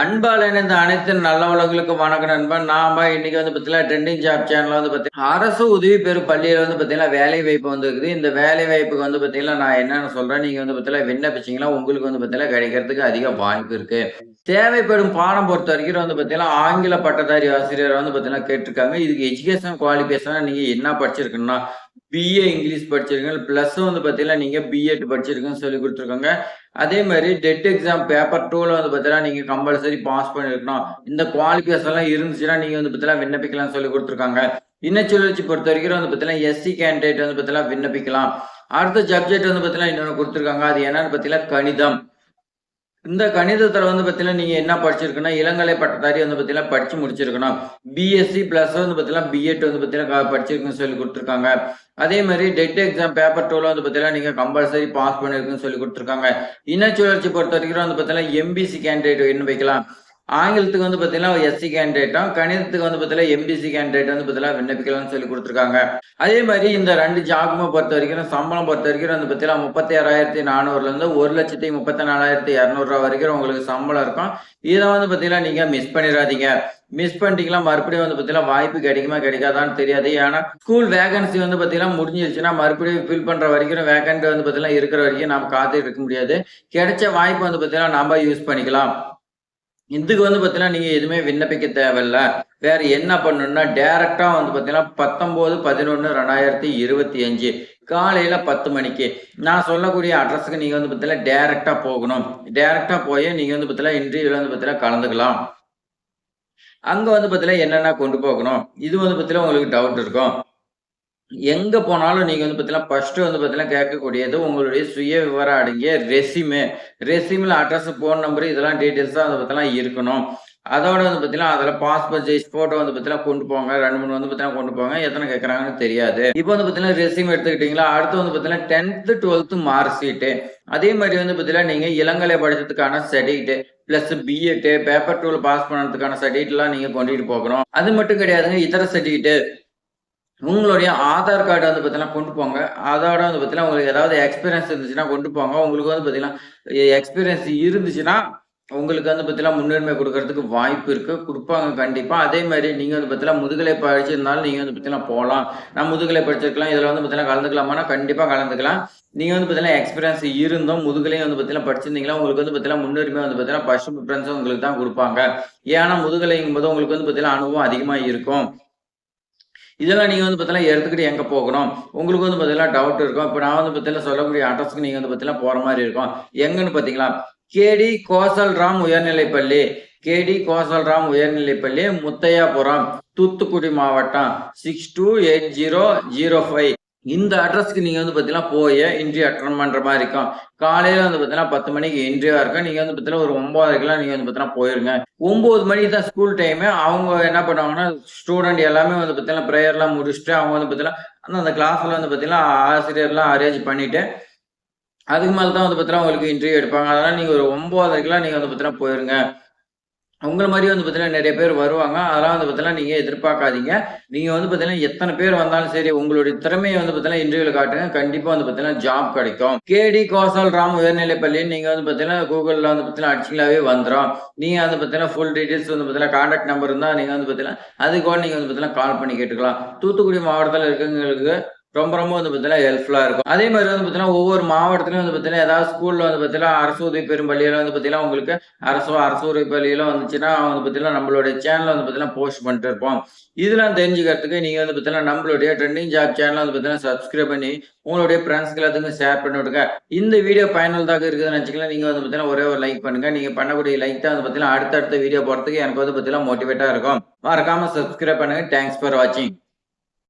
அன்பால் இணைந்த அனைத்து நல்ல உலகளுக்கும் வணக்கம் நண்பன். நாம இன்னைக்கு வந்து பார்த்தீங்கன்னா ட்ரெண்டிங் ஜாப் சேனல் வந்து பார்த்தீங்கன்னா அரசு உதவி பெறும் பள்ளியில் வந்து பார்த்தீங்கன்னா வேலை வாய்ப்பு வந்து இருக்குது இந்த வேலை வாய்ப்புக்கு வந்து பார்த்தீங்கன்னா நான் என்னென்னு சொல்றேன். நீங்க வந்து பார்த்தீங்கன்னா விண்ணப்பிச்சீங்கன்னா உங்களுக்கு வந்து பார்த்தீங்கன்னா கிடைக்கிறதுக்கு அதிக வாய்ப்பு இருக்கு. தேவைப்படும் பாடம் பொறுத்த வரைக்கும் வந்து பார்த்தீங்கன்னா ஆங்கில பட்டதாரி ஆசிரியர் வந்து பார்த்தீங்கன்னா கேட்டிருக்காங்க. இதுக்கு எஜுகேஷன் குவாலிஃபிகேஷனாக நீங்கள் என்ன படிச்சிருக்கணும்னா பிஏ இங்கிலீஷ் படிச்சிருக்கீங்க. ப்ளஸ் வந்து பார்த்தீங்கன்னா நீங்க பிஎட் படிச்சிருக்கீங்கன்னு சொல்லி கொடுத்துருக்காங்க. அதே மாதிரி டெட் எக்ஸாம் பேப்பர் டூல வந்து பார்த்தீங்கன்னா நீங்க கம்பல்சரி பாஸ் பண்ணிருக்கணும். இந்த குவாலிஃபிகேஷன் எல்லாம் இருந்துச்சுன்னா நீங்க வந்து பார்த்தீங்கன்னா விண்ணப்பிக்கலாம்னு சொல்லி கொடுத்துருக்காங்க. இன்னச்சுழற்சி பொறுத்த வரைக்கும் வந்து பார்த்தீங்கன்னா எஸ்சி கேண்டிடேட் வந்து பார்த்தீங்கன்னா விண்ணப்பிக்கலாம். அடுத்த சப்ஜெக்ட் வந்து பார்த்தீங்கன்னா இன்னொன்று கொடுத்துருக்காங்க. அது என்னன்னு பார்த்தீங்கன்னா கணிதம். இந்த கணிதத்தில் வந்து பார்த்தீங்கன்னா நீங்கள் என்ன படிச்சிருக்குன்னா இளங்கலை பட்டதாரி வந்து பார்த்தீங்கன்னா படித்து முடிச்சிருக்கணும். பிஎஸ்சி ப்ளஸ் வந்து பார்த்தீங்கன்னா பிஎட் வந்து பார்த்தீங்கன்னா படிச்சிருக்குன்னு சொல்லி கொடுத்துருக்காங்க. அதே மாதிரி டெட் எக்ஸாம் பேப்பர் டூவில் வந்து பார்த்தீங்கன்னா நீங்கள் கம்பல்சரி பாஸ் பண்ணிருக்குன்னு சொல்லி கொடுத்துருக்காங்க. இனச்சுழற்சி பொறுத்த வரைக்கும் வந்து பார்த்தீங்கன்னா எம்பிசி கேண்டிடேட் என்ன வைக்கலாம். ஆங்கிலத்துக்கு வந்து பார்த்தீங்கன்னா எஸ்சி கேண்டிடேட்டும் கணிதத்துக்கு வந்து பார்த்தீங்கன்னா எம்பிசி கேண்டிடேட் வந்து பார்த்தீங்கன்னா விண்ணப்பிக்கலாம்னு சொல்லி கொடுத்துருக்காங்க. அதே மாதிரி இந்த ரெண்டு ஜாபுமே பொறுத்த வரைக்கும் சம்பளம் பொறுத்த வரைக்கும் வந்து பார்த்தீங்கன்னா முப்பத்தி ஆறாயிரத்தி நானூறுலேருந்து ஒரு லட்சத்தி முப்பத்தி நாலாயிரத்தி இரநூறுவா வரைக்கும் உங்களுக்கு சம்பளம் இருக்கும். இதை வந்து பார்த்தீங்கன்னா நீங்கள் மிஸ் பண்ணிடாதீங்க. மிஸ் பண்ணிட்டீங்களா மறுபடியும் வந்து பார்த்தீங்கன்னா வாய்ப்பு கிடைக்குமா கிடைக்காதான்னு தெரியாது. ஏன்னா ஸ்கூல் வேகன்சி வந்து பார்த்தீங்கன்னா முடிஞ்சிருச்சுன்னா மறுபடியும் ஃபில் பண்ணுற வரைக்கும் வேகன்ட் வந்து பார்த்தீங்கன்னா இருக்கிற வரைக்கும் நம்ம காத்து இருக்க முடியாது. கிடைச்ச வாய்ப்பு வந்து பார்த்தீங்கன்னா நம்ம யூஸ் பண்ணிக்கலாம். இதுக்கு வந்து பார்த்தீங்கன்னா நீங்கள் எதுவுமே விண்ணப்பிக்க தேவையில்ல. வேற என்ன பண்ணணும்னா டைரக்டா வந்து பார்த்தீங்கன்னா பத்தொம்போது பதினொன்று ரெண்டாயிரத்தி இருபத்தி அஞ்சு காலையில பத்து மணிக்கு. நான் சொல்லக்கூடிய அட்ரஸுக்கு நீங்க வந்து பார்த்தீங்கன்னா டைரக்டா போகணும். டைரக்டா போய் நீங்க வந்து பார்த்தீங்கன்னா இன்டர்வியூல வந்து பார்த்தீங்கன்னா கலந்துக்கலாம். அங்க வந்து பார்த்தீங்கன்னா என்னென்ன கொண்டு போகணும்? இது வந்து பார்த்தீங்கன்னா உங்களுக்கு டவுட் இருக்கும். எங்க போனாலும் நீங்க வந்து பார்த்தீங்கன்னா ஃபர்ஸ்ட் வந்து பாத்தீங்கன்னா கேட்கக்கூடியது உங்களுடைய சுய விவரம் அடங்கிய ரெசிமே ரெசிமில் அட்ரஸ் ஃபோன் நம்பர் இதெல்லாம் டீட்டெயில்ஸாக வந்து பாத்தீங்கன்னா இருக்கணும். அதோட வந்து பார்த்தீங்கன்னா அதில் பாஸ்போர்ட் சைஸ் ஃபோட்டோ வந்து பார்த்தீங்கன்னா கொண்டு போங்க. ரெண்டு மூணு வந்து பார்த்தீங்கன்னா கொண்டு போங்க. எத்தனை கேட்குறாங்கன்னு தெரியாது. இப்போ வந்து பார்த்தீங்கன்னா ரெசியூம் எடுத்துக்கிட்டீங்களா? அடுத்து வந்து பார்த்தீங்கன்னா டென்த்து டுவெல்த்து மார்க் ஷீட்டு அதே மாதிரி வந்து பார்த்தீங்கன்னா நீங்கள் இளங்கலை படிச்சதுக்கான சர்டிஃபிகேட் ப்ளஸ் பிஎட் பேப்பர் டூவில் பாஸ் பண்ணதுக்கான சர்டிஃபிகேட்லாம் நீங்கள் கொண்டுட்டு போகணும். அது மட்டும் கிடையாதுங்க இதர சர்டிஃபிகேட் உங்களுடைய ஆதார் கார்டு வந்து பார்த்தீங்கன்னா கொண்டு போங்க அதோட வந்து பார்த்தீங்கன்னா உங்களுக்கு ஏதாவது எக்ஸ்பீரியன்ஸ் இருந்துச்சுன்னா கொண்டு போங்க உங்களுக்கு வந்து பார்த்தீங்கன்னா எக்ஸ்பீரியன்ஸ் இருந்துச்சுன்னா உங்களுக்கு வந்து பார்த்தீங்கன்னா முன்னுரிமை கொடுக்கறதுக்கு வாய்ப்பு இருக்கு கொடுப்பாங்க கண்டிப்பா அதே மாதிரி நீங்க வந்து பார்த்தீங்கன்னா முதுகலை படிச்சிருந்தாலும் நீங்க வந்து பார்த்தீங்கன்னா போகலாம் நான் முதுகலை படிச்சிருக்கலாம் இதில் வந்து பார்த்தீங்கன்னா கலந்துக்கலாமானா கண்டிப்பா கலந்துக்கலாம் நீங்க வந்து பார்த்தீங்கன்னா எக்ஸ்பீரியன்ஸ் இருந்தும் முதுகலையும் வந்து பார்த்தீங்கன்னா படிச்சிருந்தீங்களா உங்களுக்கு வந்து பார்த்தீங்கன்னா முன்னுரிமை வந்து பார்த்தீங்கன்னா ஃபர்ஸ்ட் ப்ரிஃபரன்ஸும் உங்களுக்கு தான் கொடுப்பாங்க ஏன்னா முதுகலைங்கும் போது உங்களுக்கு வந்து பார்த்தீங்கன்னா அனுபவம் அதிகமாக இருக்கும் இதெல்லாம் நீங்கள் வந்து பார்த்தீங்கன்னா எடுத்துக்கிட்டு எங்கே போகணும்? உங்களுக்கு வந்து பார்த்தீங்கன்னா டவுட் இருக்கும். இப்போ நான் வந்து பார்த்தீங்கன்னா சொல்லக்கூடிய அட்ரஸ்க்கு நீங்கள் வந்து பார்த்தீங்கன்னா போகிற மாதிரி இருக்கும். எங்கன்னு பார்த்தீங்களா கேடி கோசல்ராம் உயர்நிலைப்பள்ளி. கேடி கோசல்ராம் உயர்நிலைப்பள்ளி முத்தையாபுரம் தூத்துக்குடி மாவட்டம் six two eight zero zero five இந்த அட்ரஸ்க்கு நீங்கள் வந்து பார்த்தீங்கன்னா போய் இன்ட்ரியூ அட்டன் பண்ணுற மாதிரி இருக்கும். காலையில் வந்து பார்த்தீங்கன்னா பத்து மணிக்கு இன்ட்ரியூவாக இருக்கும். நீங்கள் வந்து பார்த்தீங்கன்னா ஒரு ஒன்பதரைக்கெல்லாம் நீங்கள் வந்து பார்த்தீங்கன்னா போயிருங்க. ஒம்பது மணிக்கு தான் ஸ்கூல் டைமு அவங்க என்ன பண்ணுவாங்கன்னா ஸ்டூடெண்ட் எல்லாமே வந்து பார்த்தீங்கன்னா ப்ரேயர்லாம் முடிச்சுட்டு அவங்க வந்து பார்த்தீங்கன்னா அந்த கிளாஸில் வந்து பார்த்தீங்கன்னா ஆசிரியர்லாம் அரேஞ்ச் பண்ணிவிட்டு அதுக்கு மேலே தான் வந்து பார்த்தீங்கன்னா உங்களுக்கு இன்டர்வியூ எடுப்பாங்க. அதனால் நீங்கள் ஒரு ஒம்பதரைக்கெல்லாம் நீங்கள் வந்து பார்த்தீங்கன்னா போயிருங்க. உங்களை மாதிரி வந்து பார்த்தீங்கன்னா நிறைய பேர் வருவாங்க அதெல்லாம் வந்து பார்த்தீங்கன்னா நீங்கள் எதிர்பார்க்காதீங்க நீங்கள் வந்து பார்த்தீங்கன்னா எத்தனை பேர் வந்தாலும் சரி உங்களுடைய திறமையை வந்து பார்த்தீங்கன்னா இன்டர்வியூவில் காட்டுங்க கண்டிப்பாக வந்து பார்த்தீங்கன்னா ஜாப் கிடைக்கும் கேடி கோசல் ராம் உயர்நிலைப்பள்ளி நீங்கள் வந்து பார்த்தீங்கன்னா கூகுளில் வந்து பார்த்தீங்கன்னா அடிச்சிங்களாவே வந்துடும் நீங்கள் வந்து பார்த்தீங்கன்னா ஃபுல் டீட்டெயில்ஸ் வந்து பார்த்தீங்கன்னா கான்டாக்ட் நம்பர் இருந்தால் நீங்கள் வந்து பார்த்தீங்கன்னா அதுக்கு நீங்கள் வந்து பார்த்தீங்கன்னா கால் பண்ணி கேட்டுக்கலாம் தூத்துக்குடி மாவட்டத்தில் இருக்கிறவங்களுக்கு ரொம்ப ரொம்ப வந்து பார்த்தீங்கன்னா ஹெல்ப்ஃபுல்லாக இருக்கும் அதே மாதிரி வந்து பார்த்தீங்கன்னா ஒவ்வொரு மாவட்டத்திலையும் வந்து பார்த்தீங்கன்னா ஏதாவது ஸ்கூலில் வந்து பார்த்தீங்கன்னா அரசு உதவி பெறும் பள்ளியில் வந்து பார்த்தீங்கன்னா உங்களுக்கு அரசு அரசு உதவி பள்ளியில் வந்துச்சுன்னா வந்து பார்த்தீங்கன்னா நம்மளுடைய சேனலில் வந்து பார்த்தீங்கன்னா போஸ்ட் பண்ணிட்டு இருப்போம் இதெல்லாம் தெரிஞ்சுக்கிறதுக்கு நீங்கள் வந்து பார்த்தீங்கன்னா நம்மளுடைய ட்ரெண்டிங் ஜாப் சேனலை வந்து பார்த்தீங்கன்னா சப்ஸ்கிரைப் பண்ணி உங்களுடைய ஃப்ரெண்ட்ஸ்க்கு எல்லாத்துக்கும் ஷேர் பண்ணி விடுங்க இந்த வீடியோ பயனுள்ளதாக இருக்குதுன்னு நினச்சிக்கலாம் நீங்கள் வந்து பார்த்தீங்கன்னா ஒரே ஒரு லைக் பண்ணுங்கள் நீங்கள் பண்ணக்கூடிய லைக் தான் வந்து பார்த்தீங்கன்னா அடுத்தடுத்த வீடியோ போகிறதுக்கு எனக்கு வந்து பார்த்தீங்கன்னா மோட்டிவேட்டாக இருக்கும் மறக்காமல் சப்ஸ்கிரைப் பண்ணுங்கள் தேங்க்ஸ் ஃபார் வாட்சிங்